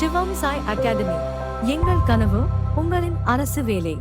சிவம் Sai academy. எங்கள் கனவு உங்களின் அரசு வேலை.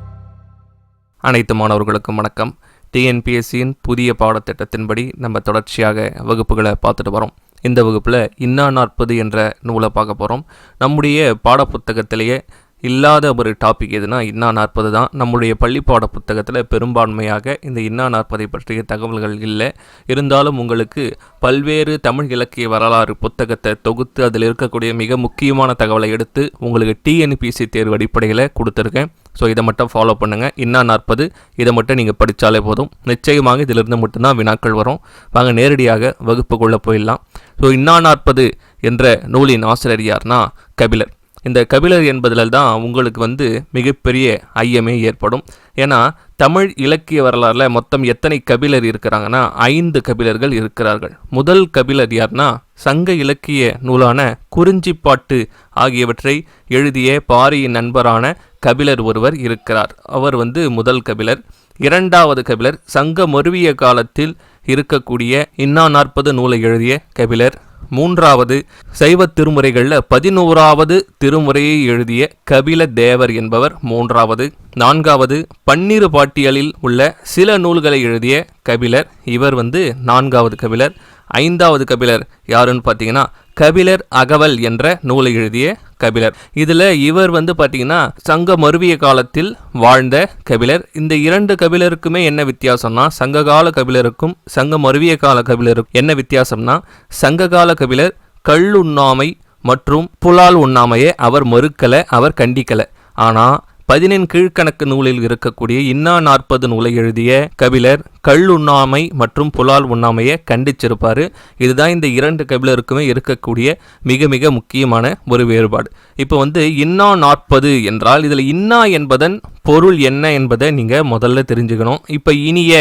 அனைத்து மாணவர்களுக்கும் வணக்கம். டிஎன்பிஎஸ்சியின் புதிய பாடத்திட்டத்தின்படி நம்ம தொடர்ச்சியாக வகுப்புகளை பார்த்துட்டு வரோம். இந்த வகுப்பில் இன்னா நாற்பது என்ற நூலை பார்க்க போகிறோம் நம்முடைய பாடப்புத்தகத்திலேயே இல்லாத ஒரு டாபிக் எதுனா இன்னா நாற்பது தான். நம்முடைய பள்ளி பாட புத்தகத்தில் பெரும்பான்மையாக இந்த இன்னா நாற்பதை பற்றிய தகவல்கள் இல்லை. இருந்தாலும் உங்களுக்கு பல்வேறு தமிழ் இலக்கிய வரலாறு புத்தகத்தை தொகுத்து அதில் இருக்கக்கூடிய மிக முக்கியமான தகவலை எடுத்து உங்களுக்கு டிஎன்பிசி தேர்வு அடிப்படையில் கொடுத்துருக்கேன். ஸோ இதை மட்டும் ஃபாலோ பண்ணுங்கள் இன்னா நாற்பது இதை மட்டும் நீங்கள் படித்தாலே போதும். நிச்சயமாக இதிலிருந்து மட்டும்தான் வினாக்கள் வரும். வாங்க நேரடியாக வகுப்புக்குள்ளே போயிடலாம். ஸோ இன்னா நாற்பது என்ற நூலின் ஆசிரியர் யார்னா? கபிலர். இந்த கபிலர் என்பதில் தான் உங்களுக்கு வந்து மிகப்பெரிய ஐயமே ஏற்படும். ஏன்னா தமிழ் இலக்கிய வரலாறில் மொத்தம் எத்தனை கபிலர் இருக்கிறாங்கன்னா ஐந்து கபிலர்கள் இருக்கிறார்கள். முதல் கபிலர் யார்னா சங்க இலக்கிய நூலான குறிஞ்சிப்பாட்டு ஆகியவற்றை எழுதிய பாரியின் நண்பரான கபிலர் ஒருவர் இருக்கிறார். அவர் வந்து முதல் கபிலர். இரண்டாவது கபிலர் சங்க மருவிய காலத்தில் இருக்கக்கூடிய இன்னா நாற்பது நூலை எழுதிய கபிலர். மூன்றாவது சைவ திருமுறைகளில் பதினோராவது திருமுறையை எழுதிய கபில தேவர் என்பவர் மூன்றாவது. நான்காவது பன்னிரு பாட்டியலில் உள்ள சில நூல்களை எழுதிய கபிலர். இவர் வந்து நான்காவது கபிலர். ஐந்தாவது கபிலர் யாருன்னு பார்த்தீங்கன்னா கபிலர் அகவல் என்ற நூலை எழுதிய கபிலர். இதில் இவர் வந்து பார்த்தீங்கன்னா சங்க மருவிய காலத்தில் வாழ்ந்த கபிலர். இந்த இரண்டு கபிலருக்குமே என்ன வித்தியாசம்னா சங்ககால கபிலருக்கும் சங்க மருவிய கால கபிலருக்கும் என்ன வித்தியாசம்னா சங்ககால கபிலர் கள்ளுண்ணாமை மற்றும் புலால் உண்ணாமையை அவர் மறுக்கலை அவர் கண்டிக்கலை. ஆனால் பதினெண் கீழ்கணக்கு நூலில் இருக்கக்கூடிய இன்னா நாற்பது நூலை எழுதிய கபிலர் கல் உண்ணாமை மற்றும் புலால் உண்ணாமையை கண்டிச்சிருப்பார். இதுதான் இந்த இரண்டு கபிலருக்குமே இருக்கக்கூடிய மிக மிக முக்கியமான ஒரு வேறுபாடு. இப்போ வந்து இன்னா நாற்பது என்றால் இதில் இன்னா என்பதன் பொருள் என்ன என்பதை நீங்கள் முதல்ல தெரிஞ்சுக்கணும். இப்போ இனிய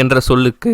என்ற சொல்லுக்கு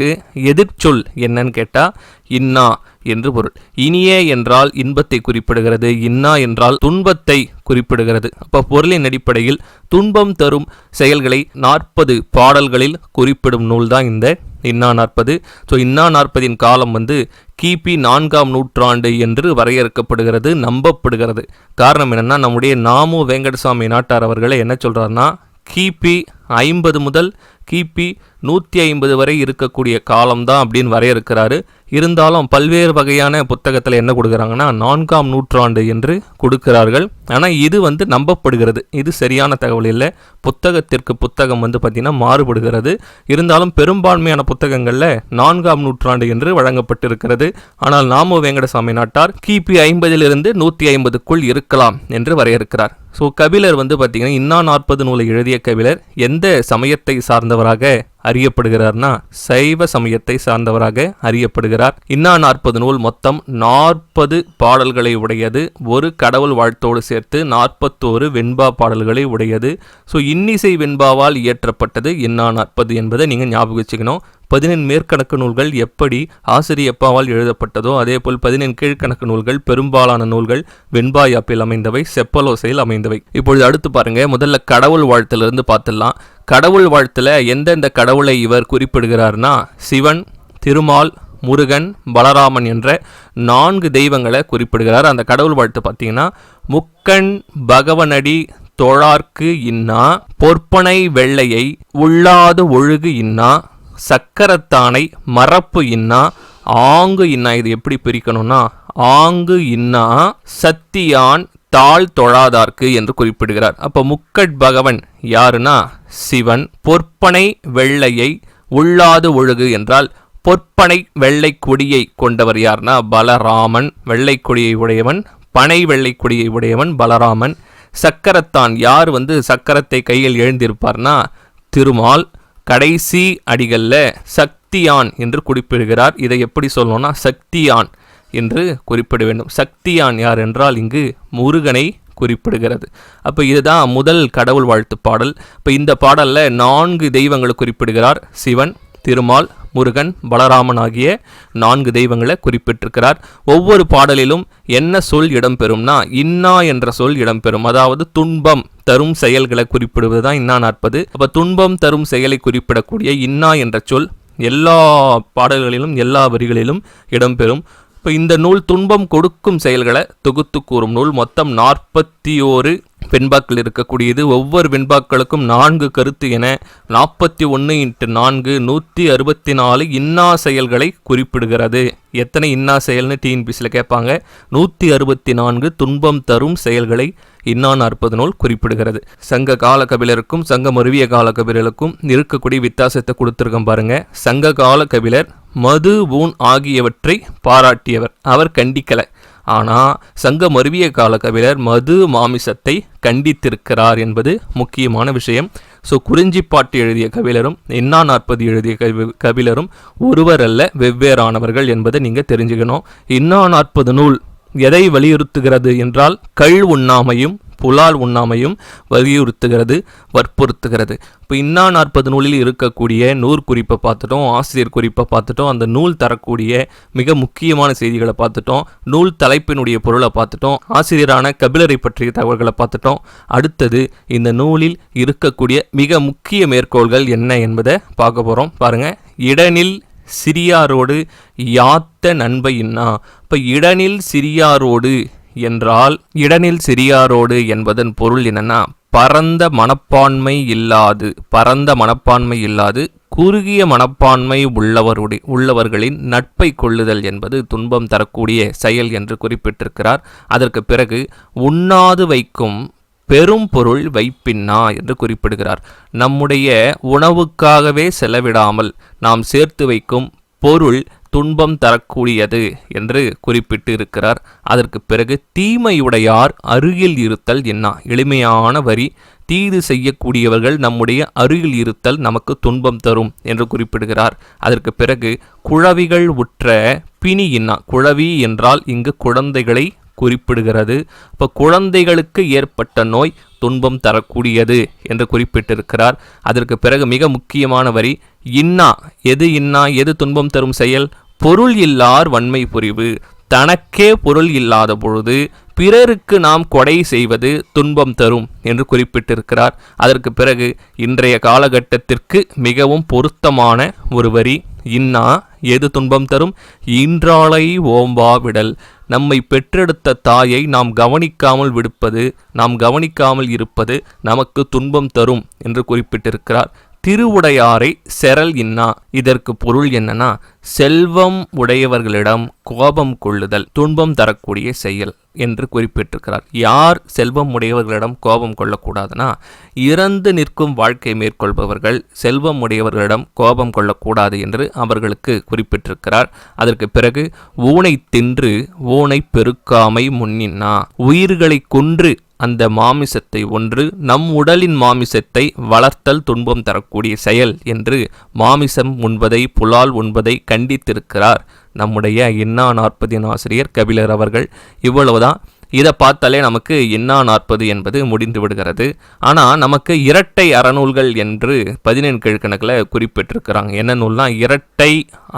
எதிர்ச்சொல் என்னன்னு கேட்டால் இன்னா என்று பொருள். இனிய என்றால் இன்பத்தை குறிப்பிடுகிறது. இன்னா என்றால் துன்பத்தை குறிப்பிடுகிறது. அப்போ பொருளின் அடிப்படையில் துன்பம் தரும் செயல்களை நாற்பது பாடல்களில் குறிப்பிடும் நூல் தான் இந்த இன்னா நாற்பது. ஸோ இன்னா நாற்பதின் காலம் வந்து கிபி நான்காம் நூற்றாண்டு என்று வரையறுக்கப்படுகிறது நம்பப்படுகிறது. காரணம் என்னென்னா நம்முடைய நாமு வெங்கடசாமி நாட்டார் அவர்களை என்ன சொல்கிறாருன்னா கிபி ஐம்பது முதல் கிபி நூற்றி ஐம்பது வரை இருக்கக்கூடிய காலம்தான் அப்படின்னு வரையறுக்கிறாரு. இருந்தாலும் பல்வேறு வகையான புத்தகத்தில் என்ன கொடுக்குறாங்கன்னா நான்காம் நூற்றாண்டு என்று கொடுக்கிறார்கள். ஆனால் இது வந்து நம்பப்படுகிறது. இது சரியான தகவல் இல்லை. புத்தகத்திற்கு புத்தகம் வந்து பார்த்திங்கன்னா மாறுபடுகிறது. இருந்தாலும் பெரும்பான்மையான புத்தகங்களில் நான்காம் நூற்றாண்டு என்று வழங்கப்பட்டிருக்கிறது. ஆனால் நாம வெங்கடசாமி நாட்டார் கிபி ஐம்பதிலிருந்து நூற்றி ஐம்பதுக்குள் இருக்கலாம் என்று வரையறுக்கிறார். ஸோ கபிலர் வந்து பார்த்திங்கன்னா இன்னா நாற்பது நூலை எழுதிய கபிலர் எந்த சமயத்தை சார்ந்தவராக அறியப்படுகிறார்னா சைவ சமயத்தை சார்ந்தவராக அறியப்படுகிறார். இன்னா நாற்பது நூல் மொத்தம் நாற்பது பாடல்களை உடையது. ஒரு கடவுள் வாழ்த்தோடு சேர்த்து நாற்பத்தோரு வெண்பா பாடல்களை உடையது. ஸோ இன்னிசை வெண்பாவால் இயற்றப்பட்டது இன்னா நாற்பது என்பதை நீங்கள் ஞாபகம் வச்சுக்கணும். பதினெண் மேற்கணக்கு நூல்கள் எப்படி ஆசிரியப்பாவால் எழுதப்பட்டதோ அதே போல் பதினெண் கீழ்கணக்கு நூல்கள் பெரும்பாலான நூல்கள் வெண்பாயாப்பில் அமைந்தவை செப்பலோசையில் அமைந்தவை. இப்பொழுது அடுத்து பாருங்க முதல்ல கடவுள் வாழ்த்திலிருந்து பார்த்துடலாம். கடவுள் வாழ்த்தில் எந்தெந்த கடவுளை இவர் குறிப்பிடுகிறார்னா சிவன் திருமால் முருகன் பலராமன் என்ற நான்கு தெய்வங்களை குறிப்பிடுகிறார். அந்த கடவுள் வாழ்த்து பார்த்தீங்கன்னா முக்கண் பகவனடி தொழார்க்கு இன்னா பொற்பனை வெள்ளையை உள்ளாது ஒழுகு இன்னா சக்கரத்தானை மரப்பு இன்னா ஆங்கு இன்னா இது எப்படி பிரிக்கணும்னா ஆங்கு இன்னா சத்தியான் தாழ் தொழாதார்க்கு என்று குறிப்பிடுகிறார். அப்போ முக்கட் பகவன் யாருன்னா? சிவன். பொற்பனை வெள்ளையை உள்ளாது ஒழுகு என்றால் பொற்பனை வெள்ளை கொடியை கொண்டவர் யார்னா? பலராமன். வெள்ளை கொடியை உடையவன். பனை வெள்ளை கொடியை உடையவன் பலராமன். சக்கரத்தான் யார் வந்து சக்கரத்தை கையில் எழுந்திருப்பார்னா? திருமால். கடைசி அடிகளில் சக்தியான் என்று குறிப்பிடுகிறார். இதை எப்படி சொல்லணும்னா? சக்தியான். என்று குறிப்பிட வேண்டும். சக்தியான் யார் என்றால் இங்கு முருகனை குறிப்பிடுகிறது. அப்போ இதுதான் முதல் கடவுள் வாழ்த்து பாடல். இப்போ இந்த பாடலில் நான்கு தெய்வங்களை குறிப்பிடுகிறார். சிவன் திருமால் முருகன் பலராமன் ஆகிய நான்கு தெய்வங்களை குறிப்பிட்டிருக்கிறார். ஒவ்வொரு பாடலிலும் என்ன சொல் இடம்பெறும்னா இன்னா என்ற சொல் இடம்பெறும். அதாவது துன்பம் தரும் செயல்களை குறிப்பிடுவது தான் இன்னா நாற்பது. அப்போ துன்பம் தரும் செயலை குறிப்பிடக்கூடிய இன்னா என்ற சொல் எல்லா பாடல்களிலும் எல்லா வரிகளிலும் இடம்பெறும். இப்போ இந்த நூல் துன்பம் கொடுக்கும் செயல்களை தொகுத்து கூறும் நூல் மொத்தம் நாற்பத்தி ஓரு வெண்பாக்கள் இருக்கக்கூடியது. ஒவ்வொரு வெண்பாக்களுக்கும் நான்கு கருத்து என நாற்பத்தி ஒன்று இன்ட்டு நான்கு நூற்றி அறுபத்தி நாலு இன்னா செயல்களை குறிப்பிடுகிறது. எத்தனை இன்னா செயல்னு டிஎன்பிசியில் கேட்பாங்க. நூற்றி அறுபத்தி நான்கு துன்பம் தரும் செயல்களை இன்னா நாற்பது நூல் குறிப்பிடுகிறது. சங்க கால கபிலருக்கும் சங்க மருவிய கால கபிலருக்கும் இருக்கக்கூடிய வித்தியாசத்தை கொடுத்துருக்கோம் பாருங்க. சங்க கால கபிலர் மது ஊன் ஆகியவற்றை பாராட்டியவர். அவர் கண்டிக்கலை. ஆனால் சங்க மருவிய கால கவிழர் மது மாமிசத்தை கண்டித்திருக்கிறார் என்பது முக்கியமான விஷயம். ஸோ குறிஞ்சிப்பாட்டு எழுதிய கவிழரும் என்னா நாற்பது எழுதிய கவி கபிலரும் ஒருவர் அல்ல வெவ்வேறானவர்கள் என்பதை நீங்கள் தெரிஞ்சுக்கணும். இன்னா நாற்பது நூல் எதை வலியுறுத்துகிறது என்றால் கள் உண்ணாமையும் புலால் உண்ணாமையும் வலியுறுத்துகிறது வற்புறுத்துகிறது. இப்போ இன்னா நாற்பது நூலில் இருக்கக்கூடிய நூல் குறிப்பை பார்த்துட்டோம் ஆசிரியர் குறிப்பை பார்த்துட்டோம் அந்த நூல் தரக்கூடிய மிக முக்கியமான செய்திகளை பார்த்துட்டோம் நூல் தலைப்பினுடைய பொருளை பார்த்துட்டோம் ஆசிரியரான கபிலரை பற்றிய தகவல்களை பார்த்துட்டோம். அடுத்தது இந்த நூலில் இருக்கக்கூடிய மிக முக்கிய மேற்கோள்கள் என்ன என்பதை பார்க்க போகிறோம் பாருங்கள் இடனில் சிறியாரோடு யாத்த நண்பையின்னா இப்போ இடனில் சிறியாரோடு என்றால் இடனில் சிறியாரோடு என்பதன் பொருள் என்னன்னா பரந்த மனப்பான்மை இல்லாது பரந்த மனப்பான்மை இல்லாது குறுகிய மனப்பான்மை உள்ளவருடைய உள்ளவர்களின் நட்பை கொள்ளுதல் என்பது துன்பம் தரக்கூடிய செயல் என்று குறிப்பிட்டிருக்கிறார். அதற்கு பிறகு உண்ணாது வைக்கும் பெரும் பொருள் வைப்பின்னா என்று குறிப்பிடுகிறார். நம்முடைய உணவுக்காகவே செலவிடாமல் நாம் சேர்த்து வைக்கும் பொருள் துன்பம் தரக்கூடியது என்று குறிப்பிட்டு இருக்கிறார் அதற்கு பிறகு தீமையுடையார் அருகில் இருத்தல் என்ன? எளிமையான வரி. தீது செய்யக்கூடியவர்கள் நம்முடைய அருகில் இருத்தல் நமக்கு துன்பம் தரும் என்று குறிப்பிடுகிறார். அதற்கு பிறகு குழவிகள் உற்ற பிணி என்ன? குழவி என்றால் இங்கு குழந்தைகளை குறிப்பிடுகிறது. இப்போ குழந்தைகளுக்கு ஏற்பட்ட நோய் துன்பம் தரக்கூடியது என்று குறிப்பிட்டிருக்கிறார். அதற்கு பிறகு மிக முக்கியமான வரி இன்னா? எது இன்னா? எது துன்பம் தரும் செயல்? பொருள் இல்லார் வன்மை புரிவு. தனக்கே பொருள் இல்லாத பொழுது பிறருக்கு நாம் கொடை செய்வது துன்பம் தரும் என்று குறிப்பிட்டிருக்கிறார். அதற்கு பிறகு இன்றைய காலகட்டத்திற்கு மிகவும் பொருத்தமான ஒரு வரி இன்னா எது துன்பம் தரும்? இன்றாலை ஓம்பாவிடல் நம்மை பெற்றெடுத்த தாயை நாம் கவனிக்காமல் விடுப்பது நாம் கவனிக்காமல் இருப்பது நமக்கு துன்பம் தரும் என்று குறிப்பிட்டிருக்கிறார். திருவுடையாரை செரல் இன்னா? இதற்கு பொருள் என்னன்னா செல்வம் உடையவர்களிடம் கோபம் கொள்ளுதல் துன்பம் தரக்கூடிய செயல் என்று குறிப்பிட்டிருக்கிறார். யார் செல்வம் உடையவர்களிடம் கோபம் கொள்ளக்கூடாதுன்னா இறந்து நிற்கும் வாழ்க்கை மேற்கொள்பவர்கள் செல்வம் உடையவர்களிடம் கோபம் கொள்ளக்கூடாது என்று அவர்களுக்கு குறிப்பிட்டிருக்கிறார். அதற்கு பிறகு ஊனை தின்று ஊனை பெருக்காமை முன்னின்னா உயிர்களை கொன்று அந்த மாமிசத்தை ஒன்று நம் உடலின் மாமிசத்தை வளர்த்தல் துன்பம் தரக்கூடிய செயல் என்று மாமிசம் உண்பதை புலால் உண்பதை கண்டித்திருக்கிறார். நம்முடைய இன்னா நாற்பதின் ஆசிரியர் கபிலர் அவர்கள் இவ்வளவுதான். இதை பார்த்தாலே நமக்கு இன்னா நாற்பது என்பது முடிந்து விடுகிறது. ஆனால் நமக்கு இரட்டை அறநூல்கள் என்று பதினெண் கீழ்கணக்கில் குறிப்பிட்டிருக்கிறாங்க. என்ன நூல்னா இரட்டை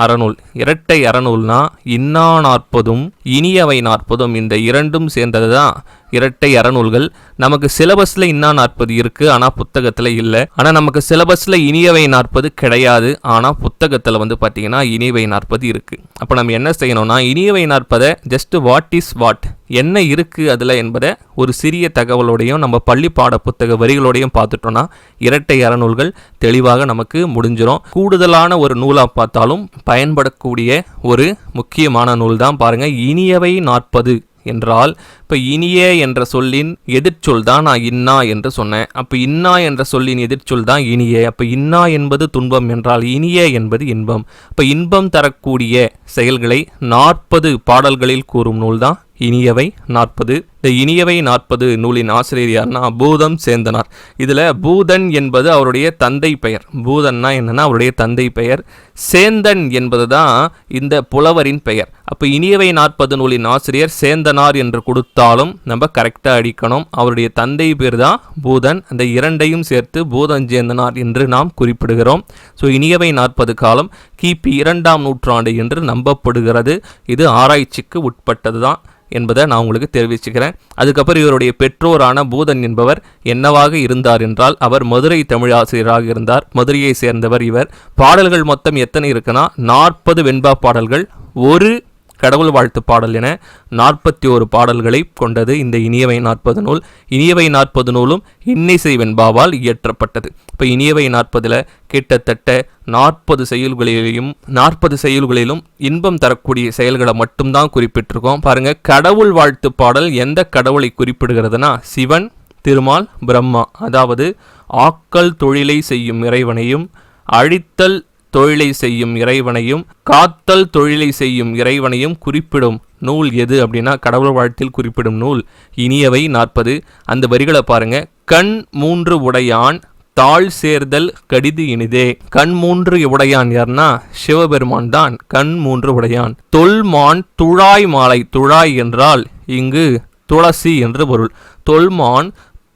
அறநூல். இரட்டை அறநூல்னா இன்னா நாற்பதும் இனியவை நாற்பதும் இந்த இரண்டும் சேர்ந்தது தான் இரட்டை அறநூல்கள். நமக்கு சிலபஸில் இன்னா நாற்பது இருக்குது ஆனால் புத்தகத்தில் இல்லை. ஆனால் நமக்கு சிலபஸில் இனியவை நாற்பது கிடையாது ஆனால் புத்தகத்தில் வந்து பார்த்திங்கன்னா இனியவை நாற்பது இருக்குது அப்போ நம்ம என்ன செய்யணும்னா இனியவை நாற்பதை ஜஸ்ட் வாட் இஸ் வாட் என்ன இருக்குது அதில் என்பதை ஒரு சிறிய தகவலோடையும் நம்ம பள்ளி பாட புத்தக வரிகளோடையும் பார்த்துட்டோம்னா இரட்டை அறநூல்கள் தெளிவாக நமக்கு முடிஞ்சிடும் கூடுதலான ஒரு நூலாக பார்த்தாலும் பயன்படக்கூடிய ஒரு முக்கியமான நூல் தான் பாருங்கள் இனியவை நாற்பது. என்றால் இப்போ இனிய என்ற சொல்லின் எதிர்ச்சொல் தான் நான் இன்னா என்று சொன்னேன். அப்போ இன்னா என்ற சொல்லின் எதிர்ச்சொல் தான் இனிய. அப்போ இன்னா என்பது துன்பம் என்றால் இனிய என்பது இன்பம். இப்போ இன்பம் தரக்கூடிய செயல்களை நாற்பது பாடல்களில் கூறும் நூல் தான் இனியவை நாற்பது. இந்த இனியவை நாற்பது நூலின் ஆசிரியர் யார்னா பூதம் சேந்தனார். இதில் பூதன் என்பது அவருடைய தந்தை பெயர். பூதன்னா என்னென்னா அவருடைய தந்தை பெயர். சேந்தன் என்பது தான் இந்த புலவரின் பெயர். அப்போ இனியவை நாற்பது நூலின் ஆசிரியர் சேந்தனார் என்று கொடுத்தாலும் நம்ம கரெக்டாக அடிக்கணும். அவருடைய தந்தை பேர் தான் பூதன். அந்த இரண்டையும் சேர்த்து பூதன் சேந்தனார் என்று நாம் குறிப்பிடுகிறோம். ஸோ இனியவை நாற்பது காலம் கிபி இரண்டாம் நூற்றாண்டு என்று நம்பப்படுகிறது. இது ஆராய்ச்சிக்கு உட்பட்டது தான் என்பதை நான் உங்களுக்கு தெரிவிச்சுக்கிறேன். அதுக்கப்புறம் இவருடைய பெற்றோரான பூதன் என்பவர் என்னவாக இருந்தார் என்றால் அவர் மதுரை தமிழாசிரியராக இருந்தார். மதுரையை சேர்ந்தவர் இவர். பாடல்கள் மொத்தம் எத்தனை இருக்குன்னா நாற்பது வெண்பா பாடல்கள் ஒரு கடவுள் வாழ்த்து பாடல் என நாற்பத்தி ஒரு பாடல்களை கொண்டது இந்த இனியவை நாற்பது நூல். இனியவை நாற்பது நூலும் இன்னிசை வெண்பாவால் இயற்றப்பட்டது. இப்போ இனியவை நாற்பதில் கிட்டத்தட்ட நாற்பது செயல்களிலையும் நாற்பது செயல்களிலும் இன்பம் தரக்கூடிய செயல்களை மட்டும்தான் குறிப்பிட்டிருக்கோம். பாருங்க கடவுள் வாழ்த்து பாடல் எந்த கடவுளை குறிப்பிடுகிறதுனா சிவன் திருமால் பிரம்மா. அதாவது ஆக்கல் தொழிலை செய்யும் இறைவனையும் அழித்தல் தொழிலை செய்யும் இறைவனையும் காத்தல் தொழிலை செய்யும் இறைவனையும் குறிப்பிடும் நூல் எது அப்படின்னா கடவுள் வாழ்த்தில் குறிப்பிடும் நூல். இனியவை நாற்பது. அந்த வரிகளை பாருங்க. கண் மூன்று உடையான் தாழ் சேர்தல் கடிது இனிதே. கண் மூன்று உடையான் யார்னா சிவபெருமான் தான். கண் மூன்று உடையான். தொல்மான் துழாய் மாலை. துழாய் என்றால் இங்கு துளசி என்று பொருள். தொல்மான்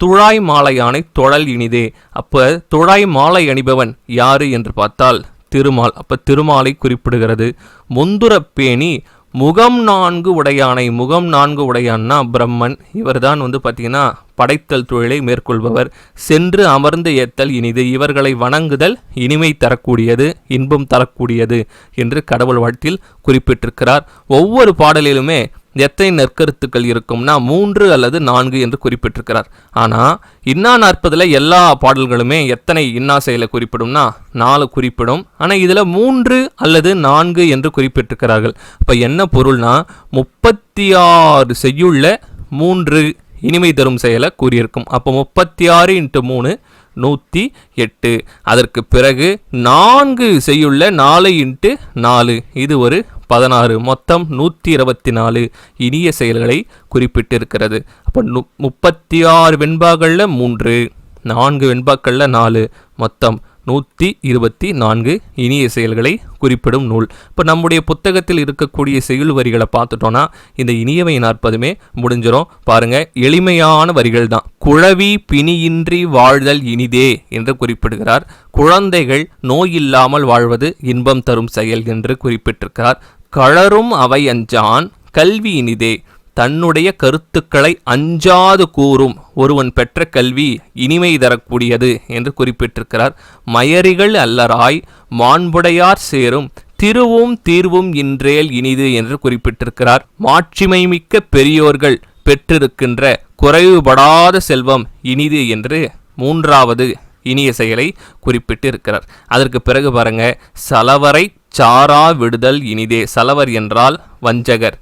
துழாய் மாலையானை தொழல் இனிதே. அப்ப துழாய் மாலை அணிபவன் யாரு என்று பார்த்தால் திருமால் அப்போ திருமாலை குறிப்பிடுகிறது. முந்துரப்பேணி முகம் நான்கு உடையானை முகம் நான்கு உடையான்னா பிரம்மன். இவர்தான் வந்து பார்த்தீங்கன்னா படைத்தல் தொழிலை மேற்கொள்பவர். சென்று அமர்ந்து ஏத்தல் இனிது. இவர்களை வணங்குதல் இனிமை தரக்கூடியது இன்பம் தரக்கூடியது என்று கடவுள் வாழ்த்தில் குறிப்பிட்டிருக்கிறார். ஒவ்வொரு பாடலிலுமே எத்தனை நற்கருத்துக்கள் இருக்கும்னா மூன்று அல்லது நான்கு என்று குறிப்பிட்டிருக்கிறார். ஆனால் இன்னா நாற்பதில் எல்லா பாடல்களுமே எத்தனை இன்னா செயலை குறிப்பிடும்னா நாலு குறிப்பிடும். ஆனால் இதில் மூன்று அல்லது நான்கு என்று குறிப்பிட்டிருக்கிறார்கள். இப்போ என்ன பொருள்னா முப்பத்தி ஆறு செய்யுள்ள மூன்று இனிமை தரும் செயலை கூறியிருக்கும். அப்போ முப்பத்தி ஆறு இன்ட்டு மூணு நூற்றி எட்டு. அதற்கு பிறகு நான்கு செய்யுள்ள நாலு இன்ட்டு நாலு. இது ஒரு பதினாறு. மொத்தம் நூற்றி இருபத்தி நாலு இனிய செயல்களை குறிப்பிட்டிருக்கிறது. அப்போ நு முப்பத்தி ஆறு வெண்பாக்களில் மூன்று நான்கு வெண்பாக்களில் நாலு. மொத்தம் நூற்றி இருபத்தி நான்கு இனிய செயல்களை குறிப்பிடும் நூல். இப்போ நம்முடைய புத்தகத்தில் இருக்கக்கூடிய செயல் வரிகளை பார்த்துட்டோன்னா இந்த இனியவை நாற்பதுமே முடிஞ்சிடும் பாருங்க எளிமையான வரிகள் தான். குழவி பிணியின்றி வாழ்தல் இனிதே என்று குறிப்பிடுகிறார். குழந்தைகள் நோய் இல்லாமல் வாழ்வது இன்பம் தரும் செயல் என்று குறிப்பிட்டிருக்கிறார். கழரும் அவை அஞ்சான் கல்வி இனிதே தன்னுடைய கருத்துக்களை அஞ்சாது கூறும் ஒருவன் பெற்ற கல்வி இனிமை தரக்கூடியது என்று குறிப்பிட்டிருக்கிறார். மயரிகள் அல்லராய் மாண்புடையார் சேரும் திருவும் தீர்வும் இன்றேல் இனிது என்று குறிப்பிட்டிருக்கிறார். மாட்சிமை மிக்க பெரியோர்கள் பெற்றிருக்கின்ற குறைவுபடாத செல்வம் இனிது என்று மூன்றாவது இனிய செயலை குறிப்பிட்டு இருக்கிறார் அதற்கு பிறகு பாருங்க சலவரை சாரா விடுதல் இனிதே சலவர் என்றால் வஞ்சகர்.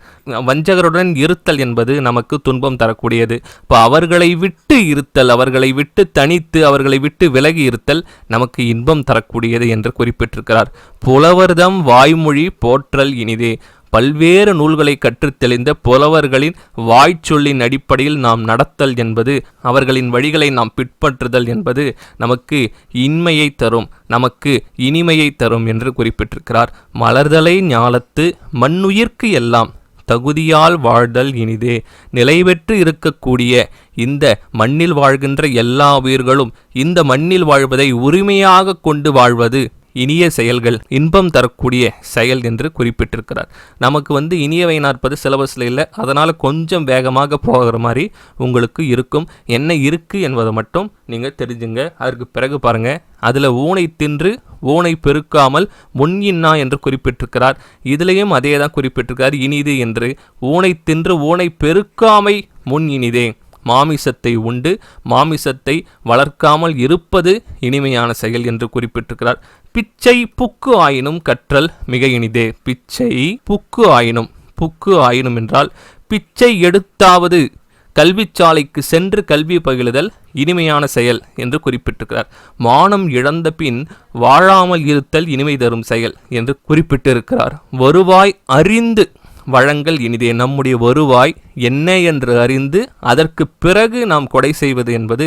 வஞ்சகருடன் இருத்தல் என்பது நமக்கு துன்பம் தரக்கூடியது. இப்போ அவர்களை விட்டு இருத்தல் அவர்களை விட்டு தனித்து அவர்களை விட்டு விலகி இருத்தல் நமக்கு இன்பம் தரக்கூடியது என்று குறிப்பிட்டிருக்கிறார். புலவர்தம் வாய்மொழி போற்றல் இனிதே. பல்வேறு நூல்களை கற்றுத் தெளிந்த புலவர்களின் வாய்ச்சொல்லின் அடிப்படையில் நாம் நடத்தல் என்பது அவர்களின் வழிகளை நாம் பின்பற்றுதல் என்பது நமக்கு இன்மையை தரும் நமக்கு இனிமையை தரும் என்று குறிப்பிட்டிருக்கிறார். மலர்தலை ஞாலத்து மண்ணுயிர்க்கு எல்லாம் தகுதியால் வாழ்தல் இனிதே. நிலைபெற்று இருக்கக்கூடிய இந்த மண்ணில் வாழ்கின்ற எல்லா உயிர்களும் இந்த மண்ணில் வாழ்வதை உரிமையாக கொண்டு வாழ்வது இனிய செயல்கள் இன்பம் தரக்கூடிய செயல் என்று குறிப்பிட்டிருக்கிறார். நமக்கு வந்து இனியவை நாற்பது சிலபஸில் இல்லை அதனால் கொஞ்சம் வேகமாக போகிற மாதிரி உங்களுக்கு இருக்கும். என்ன இருக்குது என்பதை மட்டும் நீங்கள் தெரிஞ்சுங்க. அதற்கு பிறகு பாருங்கள் அதில் ஊனை தின்று ஊனை பெருக்காமல் முன்இன்னா என்று குறிப்பிட்டிருக்கிறார். இதுலேயும் அதே தான் குறிப்பிட்டிருக்கிறார். இனிது என்று. ஊனை தின்று ஊனை பெருக்காமை முன் இனிதே. மாமிசத்தை உண்டு. மாமிசத்தை வளர்க்காமல் இருப்பது இனிமையான செயல் என்று குறிப்பிட்டிருக்கிறார். பிச்சை புக்கு ஆயினும் கற்றல் மிக இனிதே. பிச்சை புக்கு ஆயினும் புக்கு ஆயினும் என்றால் பிச்சை எடுத்தாவது கல்விச்சாலைக்கு சென்று கல்வி பகிழுதல் இனிமையான செயல் என்று குறிப்பிட்டிருக்கிறார். மானம் இழந்த பின் வாழாமல் இருத்தல் இனிமை தரும் செயல் என்று குறிப்பிட்டிருக்கிறார். வருவாய் அறிந்து வழங்கல் இனிதே நம்முடைய வருவாய் என்ன என்று அறிந்து அதற்கு பிறகு நாம் கொடை செய்வது என்பது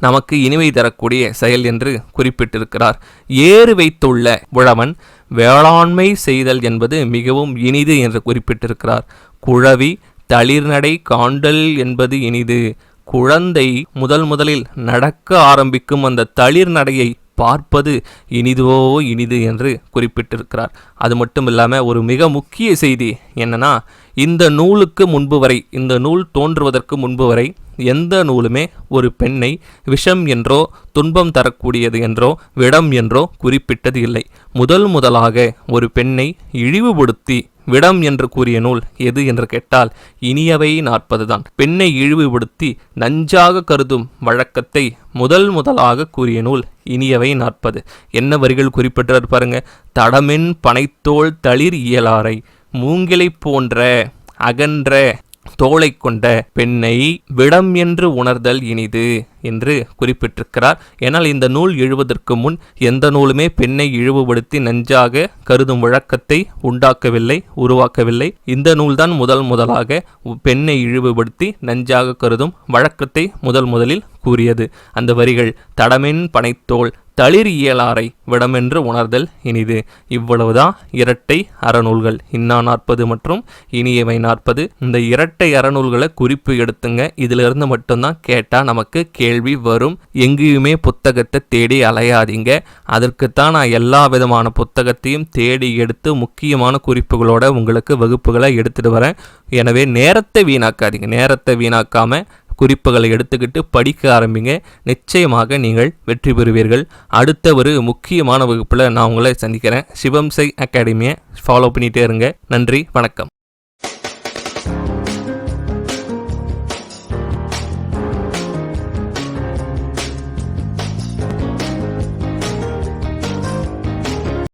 நமக்கு இனிமை தரக்கூடிய செயல் என்று குறிப்பிட்டிருக்கிறார். ஏறு வைத்துள்ள உழவன் வேளாண்மை செய்தல் என்பது மிகவும் இனிது என்று குறிப்பிட்டிருக்கிறார். குழவி தளிர்நடை காண்டல் என்பது இனிது. குழந்தை முதல் முதலில் நடக்க ஆரம்பிக்கும் அந்த தளிர் நடையை பார்ப்பது இனிதோ இனிது என்று குறிப்பிட்டிருக்கிறார். அது மட்டும் இல்லாமல் ஒரு மிக முக்கிய செய்தி என்னன்னா இந்த நூலுக்கு முன்பு வரை இந்த நூல் தோன்றுவதற்கு முன்பு வரை எந்த நூலுமே ஒரு பெண்ணை விஷம் என்றோ துன்பம் தரக்கூடியது என்றோ விடம் என்றோ குறிப்பிட்டது இல்லை. முதல் முதலாக ஒரு பெண்ணை இழிவுபடுத்தி விடம் என்று கூறிய நூல் எது என்று கேட்டால் இனியவை நாற்பதுதான். பெண்ணை இழிவுபடுத்தி நஞ்சாக கருதும் வழக்கத்தை முதல் முதலாக கூறிய நூல் இனியவை நாற்பது. என்ன வரிகள் குறிப்பிட்டார் பாருங்க. தடமென் பனைத்தோல் தளிர் இயலாரை மூங்கிலை போன்ற அகன்ற தோளை கொண்ட பெண்ணை விடம் என்று உணர்தல் இனிது. என்று குறிப்பிட்டிருக்கிறார். ஏனால் இந்த நூல் எழுவதற்கு முன் எந்த நூலுமே பெண்ணை இழிவுபடுத்தி நஞ்சாக கருதும் வழக்கத்தை உண்டாக்கவில்லை உருவாக்கவில்லை. இந்த நூல்தான் முதல் முதலாக பெண்ணை இழிவுபடுத்தி நஞ்சாக கருதும் வழக்கத்தை முதல் முதலில் கூறியது. அந்த வரிகள் தடமென் பனைத்தோல் தளிர் இயலாரை விடமென்று உணர்தல் இனிது. இவ்வளவுதான் இரட்டை அறநூல்கள். இன்னா நாற்பது மற்றும் இனியவை நாற்பது. இந்த இரட்டை அறநூல்களை குறிப்பு எடுத்துங்க. இதிலிருந்து மட்டும்தான் கேட்டால் நமக்கு கேள்வி வரும். எங்கேயுமே புத்தகத்தை தேடி அலையாதீங்க. அதற்குத்தான் நான் எல்லா விதமான புத்தகத்தையும் தேடி எடுத்து முக்கியமான குறிப்புகளோட உங்களுக்கு வகுப்புகளை எடுத்துகிட்டு வரேன். எனவே நேரத்தை வீணாக்காதீங்க. நேரத்தை வீணாக்காமல் குறிப்புகளை எடுத்துக்கிட்டு படிக்க ஆரம்பிங்க. நிச்சயமாக நீங்கள் வெற்றி பெறுவீர்கள். அடுத்த ஒரு முக்கியமான வகுப்பில் நான் உங்களை சந்திக்கிறேன். சிவம்சை அகாடமியை ஃபாலோ பண்ணிகிட்டே இருங்க. நன்றி. வணக்கம்.